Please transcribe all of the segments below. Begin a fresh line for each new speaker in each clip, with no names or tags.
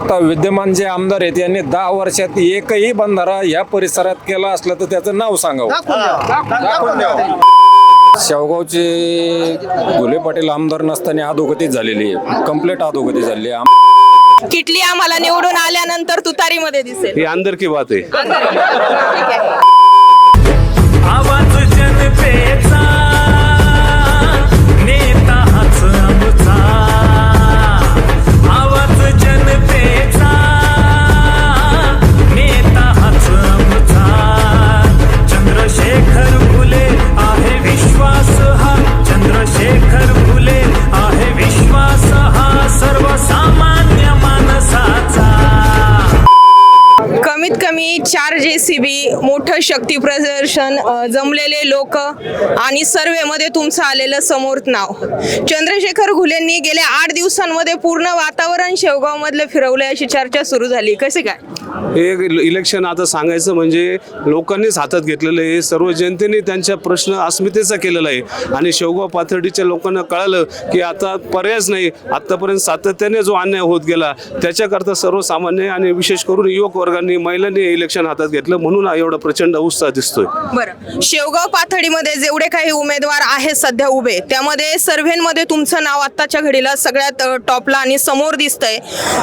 आता विद्यमान जे आमदार आहेत यांनी दहा वर्षात एकही बंधारा या परिसरात केला असलं तर त्याचं नाव सांगावं. शेवगावचे घुले पाटील आमदार नसताना अधोगती झालेली आहे. कंप्लीट अधोगती झालेली आहे. आम-
किटली आम्हाला निवडून आल्यानंतर तुतारीमध्ये दिसेल.
ही अंदर की बात आहे.
ठीक आहे.
आवाज जनतेचा
शक्ती प्रदर्शन जमलेले लोक आणि सर्वेमध्ये तुमचं आलेलं समोर नाव. चंद्रशेखर घुलेंनी गेल्या आठ दिवसांमध्ये पूर्ण वातावरण शेवगाव मधलं फिरवलं अशी चर्चा सुरू झाली. कसे काय?
हे इलेक्शन आता सांगायचं म्हणजे लोकांनीच हातात घेतलेलं आहे. सर्व जनतेने त्यांच्या प्रश्न अस्मितेचा केलेला आहे. आणि शेवगाव पाथर्डीच्या लोकांना कळालं की आता पर्यायच नाही. आतापर्यंत सातत्याने जो अन्याय होत गेला त्याच्याकरता सर्वसामान्य आणि विशेष करून युवक वर्गांनी महिलांनी इलेक्शन हातात घेतलं. म्हणून एवढं एवढा प्रचंड उत्साह दिसतोय.
बरं. शेवगाव पाथर्डीमध्ये जेवढे काही उमेदवार आहेत सध्या उभे त्यामध्ये सर्व्हेमध्ये तुमचं नाव आत्ताच्या घडीला सगळ्यात अ, टॉपला आणि समोर दिसतंय.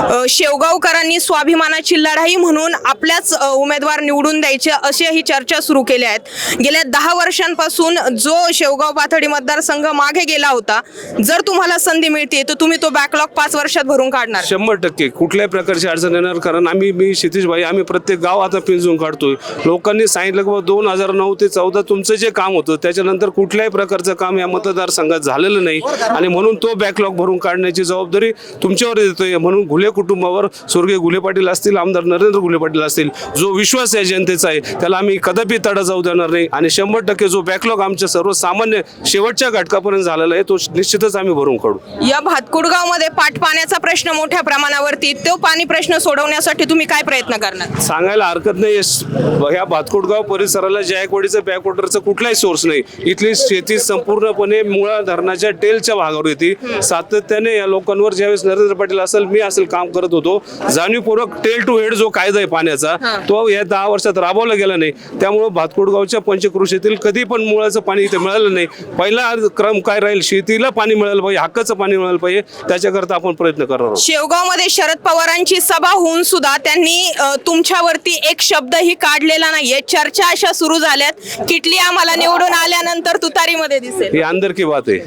अ, शेवगावकरांनी स्वाभिमानाची लढाई म्हणून आपल्याच अ, उमेदवार निवडून द्यायचे अशी ही चर्चा सुरू केल्या आहेत. गेल्या दहा वर्षांपासून जो शेवगाव पाथर्डी मतदारसंघ मागे गेला होता जर तुम्हाला संधी मिळते तर तुम्ही तो बॅकलॉग पाच वर्षात भरून काढणार.
शंभर टक्के. कुठल्याही प्रकारची अडचण येणार कारण आम्ही मी क्षितिज भाई आम्ही प्रत्येक गाव आता पिंजून काढतोय. लोकांनी सांगितलं की बाबा दोन हजार नऊ ते चौदा तुमचं जे काम होतं त्याच्यानंतर कुठल्याही प्रकारचं काम या मतदारसंघात झालेलं नाही. आणि म्हणून तो बॅकलॉग भरून काढण्याची जबाबदारी तुमच्यावर येतोय. म्हणून घुले कुटुंबावर स्वर्गीय घुले पाटील असतील आमदार नरेंद्र घुले पाटील असतील जो विश्वास आहे जनतेचा आहे त्याला आम्ही कदापि तडा जाऊ देणार नाही. आणि शंभर टक्के जो बॅकलॉग आमच्या सर्वसामान्य शेवटच्या घटकापर्यंत झालेला आहे तो निश्चितच आम्ही भरून काढू.
या भातकुडगावमध्ये पाटपाण्याचा प्रश्न मोठ्या प्रमाणावरती तो पाणी प्रश्न सोडवण्यासाठी तुम्ही काय प्रयत्न करणार?
सांगायला हरकत नाही. स- ह्या भातकोटगाव परिसराला जायकवाडीचं बॅकवॉटरचं कुठलाही सोर्स नाही. इथली शेती संपूर्णपणे मुळा धरणाच्या टेलच्या भागावर येते. सातत्याने या लोकांवर ज्यावेळेस नरेंद्र पाटील असेल मी असेल काम करत होतो. जाणीवपूर्वक टेल टू हेड जो कायदा आहे पाण्याचा तो या दहा वर्षात राबवला गेला नाही. त्यामुळं भातकोटगावच्या पंचकृषीतील कधी पण मुळाचं पाणी इथे मिळालं नाही. पहिला क्रम काय राहील? शेतीला पाणी मिळालं पाहिजे हक्काचं पाणी मिळालं पाहिजे. त्याच्याकरता आपण प्रयत्न करणार आहोत.
शेवगावमध्ये शरद पवारांची सभा होऊन सुद्धा त्यांनी तुमच्यावरती एक शब्दही काढलेला नाहीये. चर्चा अशा सुरू झाल्यात. किटली आम्हाला निवडून आल्यानंतर तुतारीमध्ये दिसेल.
ही अंदर की बात आहे.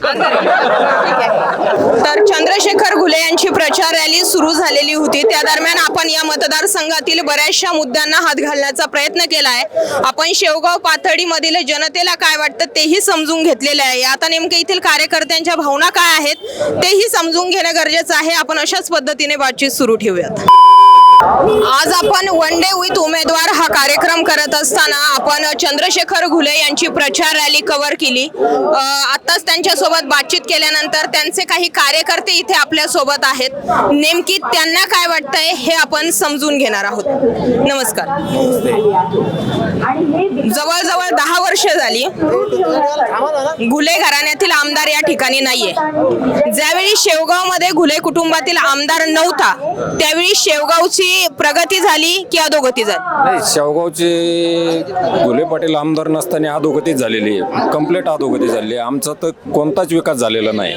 तर चंद्रशेखर घुले यांची प्रचार रॅली सुरू झालेली होती. त्या दरम्यान आपण या मतदारसंघातील बऱ्याचशा मुद्द्यांना हात घालण्याचा प्रयत्न केला आहे. आपण शेवगाव पाथर्डी मधील जनतेला काय वाटतं तेही समजून घेतलेले आहे. आता नेमके येथील कार्यकर्त्यांच्या भावना काय आहेत तेही समजून घेणं गरजेचं आहे. आपण अशाच पद्धतीने बातचीत सुरू ठेवूयात. आज आपण वन डे विथ उमेदवार हा कार्यक्रम करत असताना आपण चंद्रशेखर घुले यांची प्रचार रॅली कव्हर केली. आत्ताच त्यांच्यासोबत बातचीत केल्यानंतर त्यांचे काही कार्यकर्ते इथे आपल्यासोबत आहेत. नेमकी त्यांना काय वाटतंय हे आपण समजून घेणार आहोत. नमस्कार. जवळजवळ दहा वर्ष झाली. घुले घराण्यातील आमदार या ठिकाणी नाहीये. ज्यावेळी शेवगावमध्ये घुले कुटुंबातील आमदार नव्हता त्यावेळी शेवगावची प्रगती झाली की अधोगती झाली?
नाही शेवगावचे घुले पाटील आमदार नसताना अधोगती झालेली आहे. कंप्लीट अधोगती झालेली आहे. आमचा तर कोणताच विकास झालेला नाही.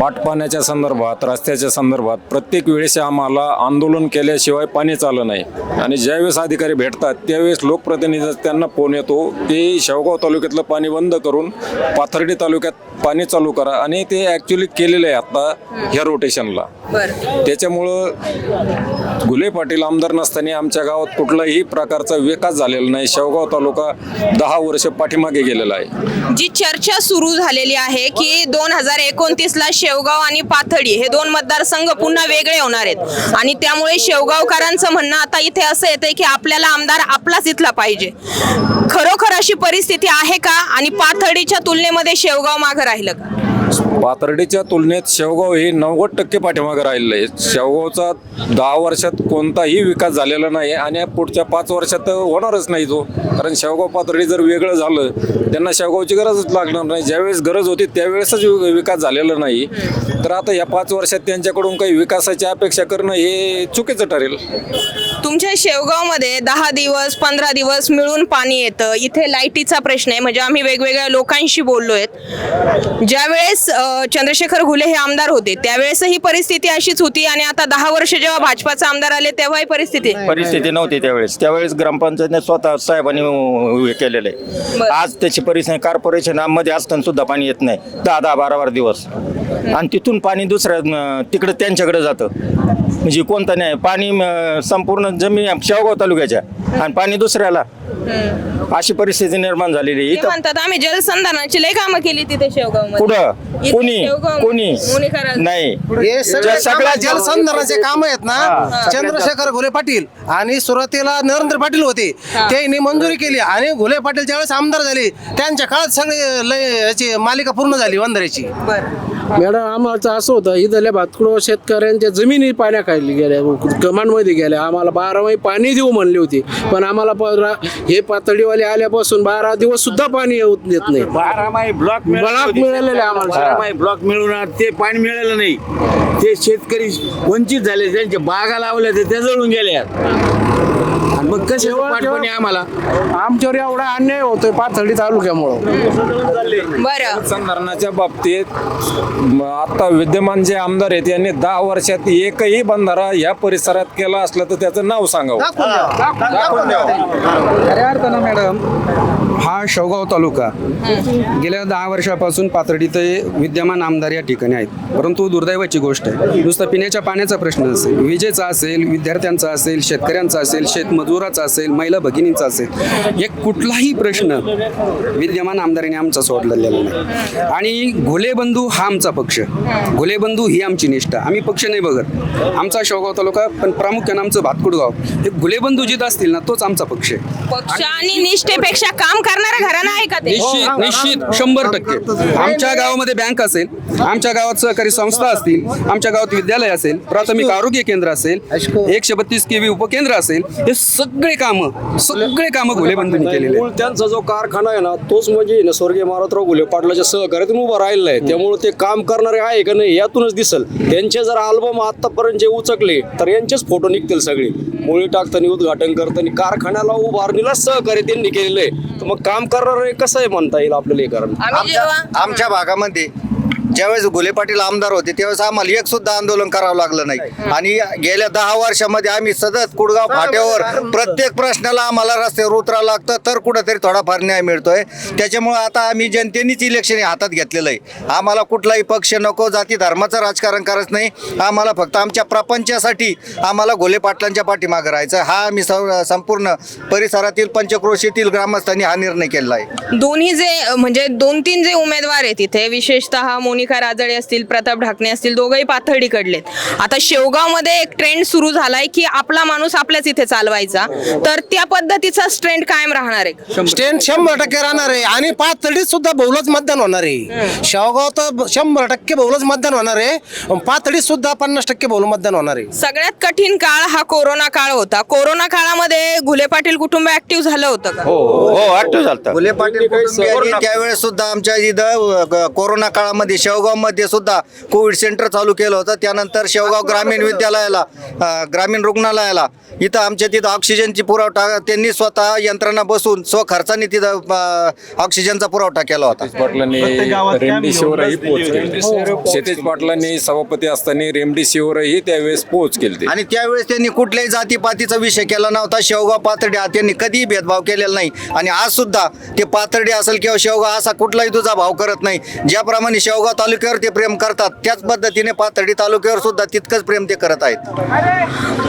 पाटपाण्याच्या संदर्भात रस्त्याच्या संदर्भात प्रत्येक वेळेस आम्हाला आंदोलन केल्याशिवाय पाणी चाललं नाही. आणि ज्यावेळेस अधिकारी भेटतात त्यावेळेस लोकप्रतिनिधी त्यांना फोन येतो की शेवगाव तालुक्यातलं पाणी बंद करून पाथर्डी तालुक्यात पाणी चालू करा. आणि ते ॲक्च्युली केलेलं आहे आता ह्या रोटेशनला त्याच्यामुळं घुले पाटील आमदार नसताना आमच्या गावात कुठलाही प्रकारचा विकास झालेला नाही. शेवगाव तालुका दहा वर्ष पाठीमागे गेलेला आहे.
जी चर्चा सुरू झालेली आहे की दोन हजार एकोणतीस ला शेवगाव आणि पाथडी हे दोन मतदारसंघ पुन्हा वेगळे होणार आहेत. आणि त्यामुळे शेवगावकरांचं म्हणणं आता इथे असं येतंय की आपल्याला आमदार आपलाच इथला पाहिजे. खरोखर अशी परिस्थिती आहे का? आणि पाथडीच्या तुलनेमध्ये शेवगाव मागं राहिलं का?
पाथर्डीच्या तुलनेत शेवगाव हे नव्वद टक्के पाठीमागे राहिलेलं आहे. शेवगावचा दहा वर्षात कोणताही विकास झालेला नाही आणि पुढच्या पाच वर्षात होणारच नाही तो. कारण शेवगाव पाथर्डी जर वेगळं झालं त्यांना शेवगावची गरजच लागणार नाही. ज्यावेळेस गरज होती त्यावेळेसच विकास झालेला नाही. तर आता या पाच वर्षात त्यांच्याकडून काही विकासाची अपेक्षा करणं हे चुकीचं ठरेल.
तुमच्या शेवगावमध्ये दहा दिवस पंधरा दिवस मिळून पाणी येतं. इथे लाईटीचा प्रश्न आहे. म्हणजे आम्ही वेगवेगळ्या लोकांशी बोललो आहेत ज्यावेळेस अ, चंद्रशेखर घुले हे आमदार होते. त्यावेळेस ही परिस्थिती अशीच होती आणि आता दहा वर्ष जेव्हा भाजपाचे आमदार आले तेव्हा ही परिस्थिती.
परिस्थिती नव्हती त्यावेळेस. त्यावेळेस ग्रामपंचायतने स्वतः साहेबांनी हे केलेलं. आहे. आज त्याची परिस्थिती कॉर्पोरेशनमध्ये असताना सुद्धा पाणी येत नाही. दहा दहा बारा बारा दिवस. आणि तिथून पाणी दुसऱ्या तिकडे त्यांच्याकडे जातं. म्हणजे कोणता नाही पाणी संपूर्ण जमीन शेवगाव तालुक्याच्या. आणि पाणी दुसऱ्याला. अशी परिस्थिती निर्माण झालेली आहे
ते
इथं.
म्हणतात आम्ही जलसंधारणाची लय कामं केली तिथे शेवगाव
कुठं? कोणी? कोणी? नाही.
हे सगळे
सगळ्या
कामं जलसंधारणाचे काम आहेत ना चंद्रशेखर घोले पाटील आणि सुरुवातीला नरेंद्र पाटील होते. त्यांनी मंजुरी केली आणि घोले पाटील ज्यावेळेस आमदार झाले त्यांच्या काळात सगळे लय याची मालिका पूर्ण झाली वंदऱ्याची
मॅडम आम्हाला असं होतं इथल्या भातकुड शेतकऱ्यांच्या जमिनी पाण्याखाली गेल्या कमांडमध्ये गेल्या. आम्हाला बारा महिने पाणी देऊ म्हणली होती. पण आम्हाला हे पातळीवाले आल्यापासून बारा दिवस सुद्धा पाणी येऊ देत नाही.
बारा माही ब्लॉक
ब्लॉक मिळालेले आम्हाला.
ब्लॉक मिळून ते पाणी मिळालं नाही. ते शेतकरी वंचित झाले त्यांच्या बागा लावल्या ते त्या जळून गेल्या मग कसे पाठवणे आम्हाला?
आमच्यावर एवढा अन्याय होतोय पाथर्डी तालुक्यामुळं.
बरं.
संधारणाच्या बाबतीत म, आता विद्यमान जे आमदार आहेत यांनी दहा वर्षात एकही बंधारा या परिसरात केला असला तर त्याचं नाव सांगावं. दाखवून द्यावं
खऱ्या अर्थानं मॅडम हा शेवगाव तालुका. गेल्या दहा वर्षापासून पाथर्डी ते विद्यमान आमदार या ठिकाणी आहेत. परंतु दुर्दैवाची गोष्ट आहे नुसतं पिण्याच्या पाण्याचा प्रश्न असेल विजेचा असेल विद्यार्थ्यांचा असेल शेतकऱ्यांचा असेल शेतमजुराचा असेल महिला भगिनींचा असेल एक कुठलाही प्रश्न विद्यमान आमदारांनी आमचा सोडलेला नाही. आणि घोले बंधू हा आमचा पक्ष. घोले बंधू ही आमची निष्ठा. आम्ही पक्ष नाही बघत. आमचा शेवगाव तालुका पण प्रामुख्यानं आमचं भातकुडगाव. हे घुले बंधू जिथं असतील ना तोच आमचा पक्ष आहे.
पक्ष आणि निष्ठेपेक्षा काम करणारं घराणं आहे का ते?
निश्चित निश्चित शंभर टक्के. आमच्या गावामध्ये बँक असेल आमच्या गावात सहकारी संस्था असतील आमच्या गावात विद्यालय असेल प्राथमिक आरोग्य केंद्र असेल एकशे बत्तीस केवी उपकेंद्र असेल हे सगळे कामं सगळे कामं घुले बंधूंनी केलेले आहेत.
त्यांचा जो कारखाना आहे ना तोच म्हणजे ना स्वर्गीय मारुतराव घुले पाटलाच्या सहकार्यातून उभा राहिलेला आहे. त्यामुळे ते काम करणारे आहे का नाही यातूनच दिसल. त्यांचे जर अल्बम आतापर्यंत जे उचकले तर यांचेच फोटो निघतील सगळे. मुळी टाकताना उद्घाटन करताना कारखान्याला उभारणीला सहकार्य त्यांनी केलेलं आहे. तर मग काम करणार कसं आहे म्हणता येईल आपल्याला हे कारण
आम्ही जेव्हा
आमच्या भागामध्ये ज्यावेळेस घोले पाटील आमदार होते त्यावेळेस आम्हाला एक सुद्धा आंदोलन करावं लागलं नाही. आणि गेल्या दहा वर्षामध्ये आम्ही सतत कुडगाव फाट्यावर प्रत्येक प्रश्नाला आम्हाला रस्त्यावर उतरावं लागतं तर कुठंतरी थोडाफार न्याय मिळतोय. त्याच्यामुळे आता आम्ही जनतेनेच इलेक्शन हातात घेतलेलं आहे. आम्हाला कुठलाही पक्ष नको जाती धर्माचं राजकारण करायचं नाही. आम्हाला फक्त आमच्या प्रपंचासाठी आम्हाला घोले पाटलांच्या पाठीमागं राहायचं हा आम्ही सं- संपूर्ण परिसरातील पंचक्रोशीतील ग्रामस्थांनी हा निर्णय केलेला आहे.
दोन्ही जे म्हणजे दोन तीन जे उमेदवार आहेत इथे विशेषतः मोनिका राजळे असतील प्रताप ढाकणे असतील दोघंही पाथर्डीकडलेत आता शेवगावमध्ये एक ट्रेंड सुरू झालाय की आपला माणूस आपल्याच इथे चालवायचा. तर त्या पद्धतीचा ट्रेंड कायम राहणार आहे.
स्टँड शंभर टक्के राहणार आहे. आणि पाच तडीत सुद्धा बहुलच मतदान होणार आहे. शेवगाव तर शंभर टक्के बहुलच मतदान होणार आहे. पाच तडीत सुद्धा पन्नास टक्के बहुल मतदान होणार आहे.
सगळ्यात कठीण काळ हा कोरोना काळ होता. कोरोना काळामध्ये घुले पाटील कुटुंब ऍक्टिव्ह झालं होतं का?
हो ऍक्टिव्ह झालं
फुले पाटील त्यावेळेस सुद्धा आमच्या इथं कोरोना काळामध्ये शेवगावमध्ये सुद्धा कोविड सेंटर चालू केलं होतं. त्यानंतर शेवगाव ग्रामीण विद्यालयाला ग्रामीण रुग्णालयाला इथं आमच्या तिथं ऑक्सिजनची पुरवठा त्यांनी स्वतः यंत्रणा बसून स्वखर्चाने तिथं ऑक्सिजनचा पुरवठा केला होता.
पाटलांनी रेमडेसिवीरही पोच केली क्षितिज पाटलांनी सभापती असताना रेमडेसिवीरही त्यावेळेस पोच केली
आणि त्यावेळेस त्यांनी कुठल्याही जातीपातीचा विषय केला नव्हता. शेवगाव पातळी हा त्यांनी कधीही भेदभाव केलेला नाही. आणि आज सुद्धा ते पातळी असेल किंवा शेवगाव असा कुठलाही तुझा भाव करत नाही. ज्याप्रमाणे शेवगाव तालुक्यावर ते प्रेम करतात. त्याच पद्धतीने पाथर्डी तालुक्यावर सुद्धा तितकंच प्रेम ते करत आहेत.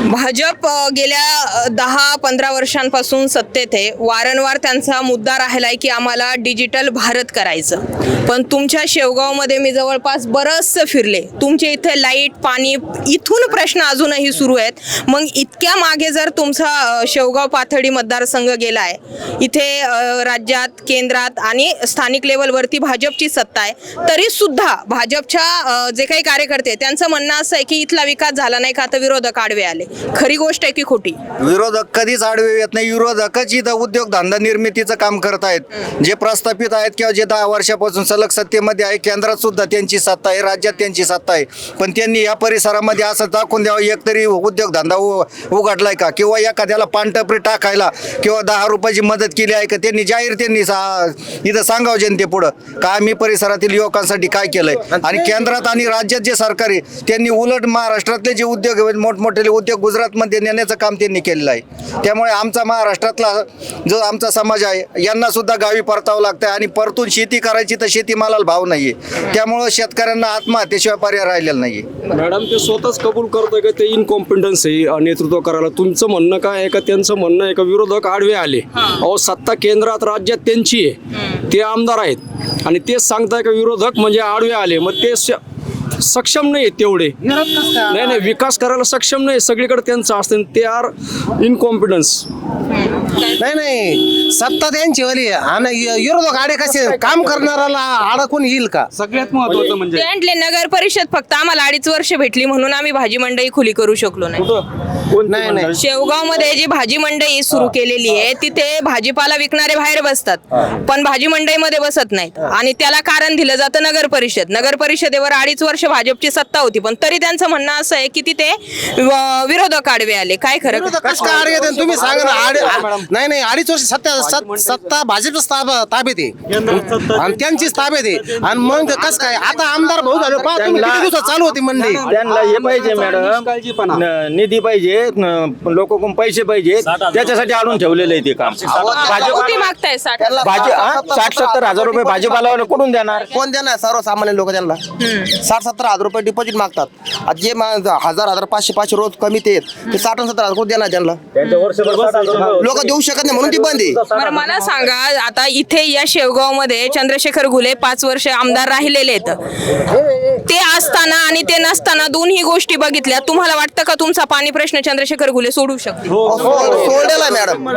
भाजप अ, गेल्या अ, दहा पंधरा वर्षांपासून सत्तेत आहे. वारंवार त्यांचा मुद्दा राहिलाय की आम्हाला डिजिटल भारत करायचं. पण तुमच्या शेवगावमध्ये मी जवळपास बरंचसं फिरले. तुमचे इथे लाइट पाणी इथून प्रश्न अजूनही सुरू आहेत. मग इतक्या मागे जर तुमचा अ, शेवगाव पाथर्डी मतदारसंघ गेलाय इथे अ, राज्यात केंद्रात आणि स्थानिक लेवलवरती भाजपची सत्ता आहे तरी सुद्धा सुद्धा भाजपच्या जे काही कार्यकर्ते त्यांचं म्हणणं असं आहे की इथला विकास झाला नाही का आता विरोधक आडवे आले. खरी गोष्ट आहे की खोटी?
विरोधक कधीच आडवे येत नाही. विरोधकच इथं उद्योग धंदा निर्मितीचं काम करत आहेत. जे प्रस्थापित आहेत किंवा जे दहा वर्षापासून सलग सत्तेमध्ये आहे केंद्रात सुद्धा त्यांची सत्ता आहे राज्यात त्यांची सत्ता आहे. पण त्यांनी या परिसरामध्ये असं दाखवून द्यावं एकतरी उद्योग धंदा उघडलाय का? किंवा एखाद्याला पानटपरी टाकायला किंवा दहा रुपयाची मदत केली आहे का? त्यांनी जाहीर त्यांनी सा- इथं सांगावं जनतेपुढं. का आम्ही परिसरातील युवकांसाठी काय केलंय? आणि केंद्रात आणि राज्यात जे सरकार आहे त्यांनी उलट महाराष्ट्रातले जे उद्योग आहेत, मोठमोठे उद्योग गुजरातमध्ये नेण्याचं काम त्यांनी केलेलं आहे. त्यामुळे आमचा महाराष्ट्रातला जो आमचा समाज आहे यांना सुद्धा गावी परतावं लागतं आणि परतून शेती करायची तर शेतीमालाला भाव नाहीये. त्यामुळं शेतकऱ्यांना आत्महत्येशिवाय पर्याय राहिलेला नाहीये.
मॅडम ते स्वतःच कबूल करतोय का? ते इनकॉम्पिटन्स आहे नेतृत्व करायला. तुमचं म्हणणं काय आहे का? त्यांचं म्हणणं आहे का? विरोधक आडवे आले. अहो सत्ता केंद्रात राज्यात त्यांची आहे. ते आमदार आहेत. आणि तेच सांगताय का विरोधक म्हणजे आडवे आले. मग ते सक्षम नाही तेवढे. नाही नाही विकास करायला सक्षम नाही. सगळीकडे त्यांचं असतं ते आर इनकॉम्पिटन्स
नाही नाही. सत्ता त्यांची वाली. आणि विरोधक आडे कसे? काम करणाऱ्याला अडकून येईल का?
सगळ्यात महत्वाचं म्हणजे?
नगर परिषद फक्त आम्हाला अडीच वर्ष भेटली म्हणून आम्ही भाजी मंडई खुली करू शकलो नाही.
नाही नाही.
शेवगावमध्ये जी भाजी मंडई सुरू केलेली आहे तिथे भाजीपाला विकणारे बाहेर बसतात. पण भाजी मंडईमध्ये बसत नाहीत. आणि त्याला कारण दिलं जातं नगर परिषद. नगर परिषदेवर अडीच वर्ष भाजपची सत्ता होती पण तरी त्यांचं म्हणणं असं आहे की तिथे विरोधक आडवे आले. काय खरं?
तुम्ही सांगा ना आड नाही नाही अडीच वर्ष सत्ता सत- सत्ता भाजपच ताब- ताब्यात आहे. आणि त्यांचीच ताब्यात आहे. आणि मग कसं काय? आता आमदार भाऊ झाले. चालू होती मंडी
त्यांना हे पाहिजे. मॅडम. निधी पाहिजे. लोककडून पैसे पाहिजे. त्याच्यासाठी आणून ठेवलेलं आहे ते काम.
किती मागताय साठ?
भाजी हा? साठ सत्तर हजार रुपये भाजीपाला कुठून देणार?
कोण देणार? सर्वसामान्य लोक त्यांना. साठ सत्तर हजार रुपये डिपॉझिट मागतात. जे हजार हजार पाचशे पाचशे रोज कमी ते साठ सत्तर हजार कोण देणार त्यांना? लोक देऊ शकत नाही म्हणून ती बंद आहे.
मला सांगा आता इथे या शेवगावमध्ये चंद्रशेखर घुले पाच वर्ष आमदार राहिलेले आहेत. ते असताना आणि ते नसताना दोन्ही गोष्टी बघितल्या. तुम्हाला वाटतं का तुमचा पाणी प्रश्न चंद्रशेखर घुले सोडू शकते
सोडलेला मॅडम.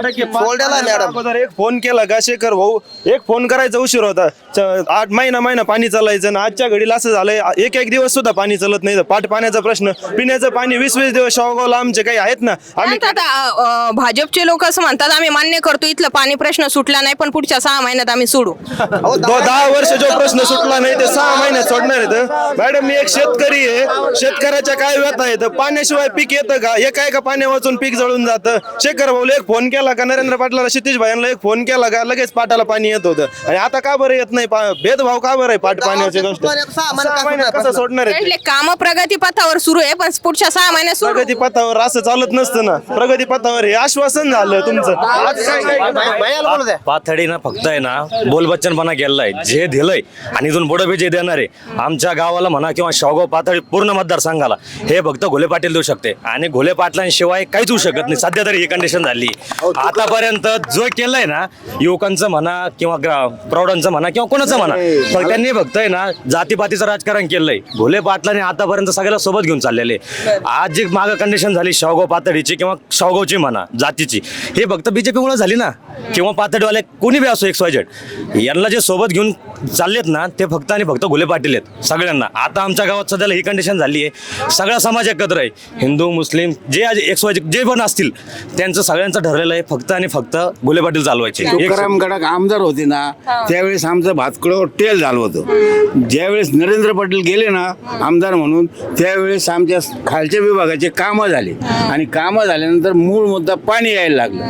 सोडलेला मॅडम.
अगोदर एक फोन केला का शेखर भाऊ? एक फोन करायचा उशीर होता. च- आठ महिना महिना पाणी चालायचं आणि आजच्या घडीला असं झालंय एक एक दिवस सुद्धा पाणी चालत नाही. पाट पाण्याचा प्रश्न पिण्याचं पाणी वीस वीस दिवस शावगावला आमचे काही आहेत ना? आम्ही
अ, भाजपचे लोक असं म्हणतात आम्ही मान्य करतो इथलं पाणी प्रश्न सुटला नाही पण पुढच्या सहा महिन्यात आम्ही सोडू.
दो- दहा वर्ष जो प्रश्न सुटला नाही ते सहा महिन्यात सोडणार आहेत मॅडम मी एक शेतकरी आहे. शेतकऱ्याच्या काय व्यथा आहेत? पाण्याशिवाय पीक येतं का? हे काय का पाण्या वाचून पीक जळून जातं? शेखर भाऊला एक फोन केला का? नरेंद्र पाटलाला क्षितिज भाईंना एक फोन केला का? लगेच पाटाला पाणी येत होतं. आणि आता का बरं येत नाही? पा- भेदभाव का बरं आहे पाट पाण्याची गोष्ट?
सहा महिन्यात
सहा महिन्यात कसं सोडणार आहे
काम प्रगती पथावर सुरू आहे पण पुढच्या सहा महिन्यात
प्रगती पथावर असं चालत नसतं ना. प्रगती पथावर हे आश्वासन झालं तुमचं. आज काय
पाथडीनं फक्त आहे ना बोलबच्चनपणा केलेला आहे. जे दिलंय आणि इथून पुढे बी जे देणार आहे. आमच्या गावाला म्हणा किंवा शावगाव पाथडी पूर्ण मतदारसंघाला हे फक्त घोले पाटील देऊ शकते. आणि घोले पाटलांशिवाय काहीच होऊ शकत नाही. सध्या तरी ही कंडिशन झाली. आतापर्यंत जो केलंय ना युवकांचं म्हणा किंवा प्रौढांचं म्हणा किंवा कोणाचं म्हणा पण त्यांनी फक्त आहे ना जातीपातीचं राजकारण केलंय. घोले पाटलांनी आतापर्यंत सगळ्याला सोबत घेऊन चाललेले आज जी मागं कंडिशन झाली शावगाव पातळीची किंवा शावगावची म्हणा जातीची हे फक्त बीजेपीमुळे झाली ना? किंवा पातळीवाले कोणी बी असो एक्स वाय झेड यांना जे सोबत घेऊन चाललेत ना ते फक्त आणि फक्त घोले पाटील आहेत सगळ्यांना. आता आमच्या गावात सध्याला ही कंडिशन झाली आहे. सगळा समाज एकत्र आहे. हिंदू मुस्लिम जे आज एक्स वाय जे पण असतील त्यांचं सगळ्यांचं ठरलेलं आहे. फक्त आणि फक्त घोले पाटील चालवायचे. एक-
तुकाराम गडाख आमदार होते ना त्यावेळेस आमचं भातकडं टेल झालं होतं. ज्यावेळेस नरेंद्र पाटील गेले ना आमदार म्हणून त्यावेळेस आमच्या खालच्या विभागाचे कामं झाले. आणि कामं झाल्यानंतर मूळ मुद्दा पाणी यायला लागलं.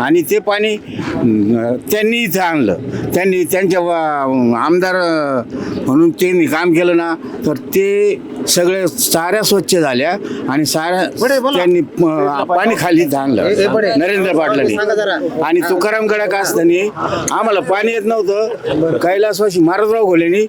आणि ते पाणी त्यांनी इथं आणलं. त्यांनी त्यांच्या वा- आमदार म्हणून त्यांनी काम केलं ना तर ते सगळे साऱ्या स्वच्छ झाल्या. आणि साऱ्या त्यांनी पाणी खाली आणलं नरेंद्र पाटलांनी. आणि तुकाराम गडाक असताना आम्हाला पाणी येत नव्हतं. कैलासवासी महाराजराव घोलेनी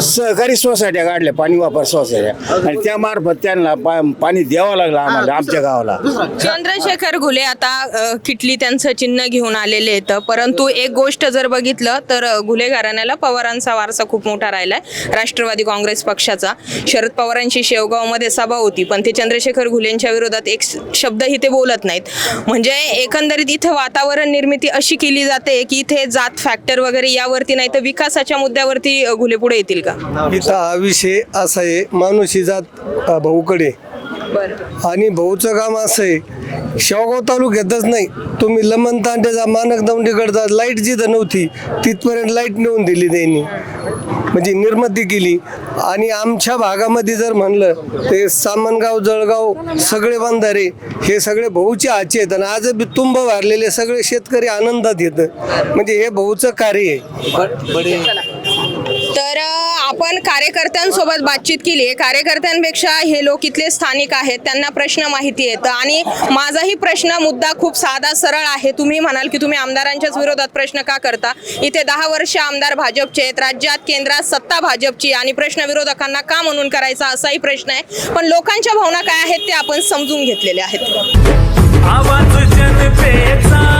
सहकारी सोसायट्या काढल्या पाणी वापर सोसायट्या. आणि त्या मार्फत त्यांना पा- पाणी द्यावं लागलं आम्हाला आमच्या गावाला.
चंद्रशेखर घुले आता अ, किटली त्यांचं चिन्ह घेऊन आलेले आहेत. परंतु एक गोष्ट जर बघितलं तर घुले घराण्याला पवारांचा वारसा खूप मोठा राहिलाय. राष्ट्रवादी काँग्रेस पक्षाचा. शरद पवारांची शेवगावमध्ये सभा होती पण ते चंद्रशेखर घुलेंच्या विरोधात एक शब्दही ते बोलत नाहीत. म्हणजे एकंदरीत इथं वातावरण निर्मिती अशी केली जाते की इथे जात फॅक्टर वगैरे यावरती नाही तर विकासाच्या मुद्द्यावरती घुले पुढे येतील का?
इथं हा विषय असा आहे मानुषी जात अ, भाऊकडे
बरं.
आणि भाऊचं काम असं आहे शेवगाव तालुक्यातच नाही. तुम्ही लमन तांड्याचा मानक दौंडीकडचा लाइट जिथं नव्हती तिथपर्यंत लाइट नेऊन दिली त्यांनी. म्हणजे निर्मिती केली. आणि आमच्या भागामध्ये जर म्हणलं ते सामनगाव जळगाव सगळे बंधारे हे सगळे भाऊचे आचे आहेत. आणि आज बी तुंब भरलेले सगळे शेतकरी आनंदात येतं. म्हणजे हे भाऊचं कार्य आहे.
आपण कार्यकर्त्यांसोबत बातचीत केली आहे. कार्यकर्त्यांपेक्षा हे लोक इथले स्थानिक आहेत त्यांना प्रश्न माहिती येतं आणि माझाही प्रश्न मुद्दा खूप साधा सरळ आहे. तुम्ही म्हणाल की तुम्ही आमदारांच्याच विरोधात प्रश्न का करता? इथे दहा वर्ष आमदार भाजपचे आहेत. राज्यात केंद्रात सत्ता भाजपची आणि प्रश्न विरोधकांना का म्हणून करायचा असाही प्रश्न आहे. पण लोकांच्या भावना काय आहेत ते आपण समजून घेतलेले आहेत.
आवाज जनतेचा